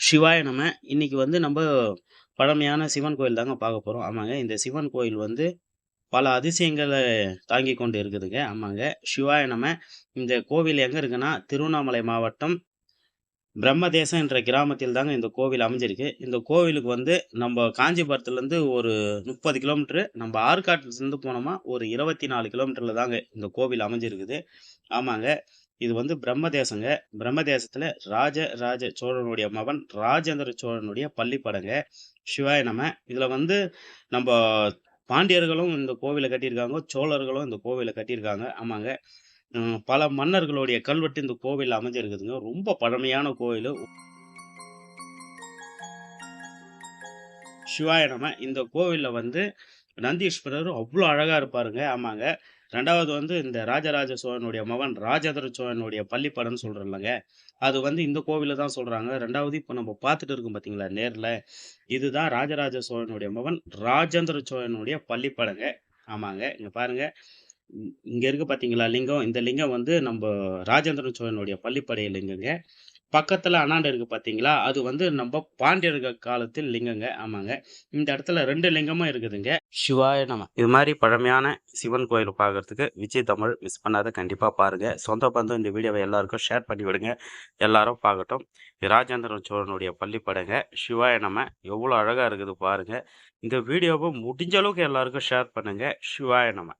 சிவாய நம்ம இன்னைக்கு வந்து நம்ம பழமையான சிவன் கோயில் தாங்க பார்க்க போகிறோம் ஆமாங்க. இந்த சிவன் கோயில் வந்து பல அதிசயங்களை தாங்கி கொண்டு இருக்குதுங்க. ஆமாங்க. சிவாய நம்ம இந்த கோவில் எங்கே இருக்குன்னா திருவண்ணாமலை மாவட்டம் பிரம்மதேசம் என்ற கிராமத்தில் தாங்க இந்த கோவில் அமைஞ்சிருக்கு. இந்த கோவிலுக்கு வந்து நம்ம காஞ்சிபுரத்துலேருந்து ஒரு முப்பது கிலோமீட்ரு நம்ம ஆற்காட்டிலேருந்து போனோமா ஒரு இருபத்தி நாலு கிலோமீட்டரில் தாங்க இந்த கோவில் அமைஞ்சிருக்குது. ஆமாங்க இது வந்து பிரம்மதேசங்க. பிரம்மதேசத்தில் ராஜ ராஜ சோழனுடைய மகன் ராஜேந்திர சோழனுடைய பள்ளிப்படங்க. சிவாய நம்ம இதில் வந்து நம்ம பாண்டியர்களும் இந்த கோவிலை கட்டியிருக்காங்க சோழர்களும் இந்த கோவிலை கட்டியிருக்காங்க. ஆமாங்க பல மன்னர்களுடைய கல்வெட்டு இந்த கோவில் அமைஞ்சிருக்குதுங்க. ரொம்ப பழமையான கோவில் சிவாய நம்ம இந்த கோவிலில் வந்து நந்தீஸ்வரர் அவ்வளோ அழகாக இருப்பாருங்க. ஆமாங்க. ரெண்டாவது வந்து இந்த ராஜராஜ சோழனுடைய மகன் ராஜேந்திர சோழனுடைய பள்ளிப்படம்னு சொல்றோம் இல்லைங்க அது வந்து இந்த கோவிலில் தான் சொல்கிறாங்க ரெண்டாவது இப்போ நம்ம பார்த்துட்டு இருக்கோம் பார்த்தீங்களா நேரில். இதுதான் ராஜராஜ சோழனுடைய மகன் ராஜேந்திர சோழனுடைய பள்ளிப்படங்க. ஆமாங்க. இங்கே பாருங்கள் இ- இருக்க இருக்கு லிங்கம்? இந்த லிங்கம் வந்து நம்ம ராஜேந்திர சோழனுடைய பள்ளிப்படை லிங்கங்க. பக்கத்துல அண்ணாண்டு இருக்கு பார்த்தீங்களா? அது வந்து நம்ம பாண்டியர்கள் காலத்தில் லிங்கங்க. ஆமாங்க. இந்த இடத்துல ரெண்டு லிங்கமும் இருக்குதுங்க. சிவாய நம. இது மாதிரி பழமையான சிவன் கோயில் பார்க்கறதுக்கு விஜய் தமிழ் மிஸ் பண்ணாத கண்டிப்பா பாருங்க. சொந்த பந்தம் இந்த வீடியோவை எல்லாருக்கும் ஷேர் பண்ணி விடுங்க. எல்லாரும் பார்க்கட்டும். ராஜேந்திரன் ராஜேந்திர சோழனுடைய பள்ளிப்படைங்க. சிவாய நம. எவ்வளோ அழகா இருக்குது பாருங்க. இந்த வீடியோவை முடிஞ்ச அளவுக்கு எல்லாருக்கும் ஷேர் பண்ணுங்க. சிவாய நம.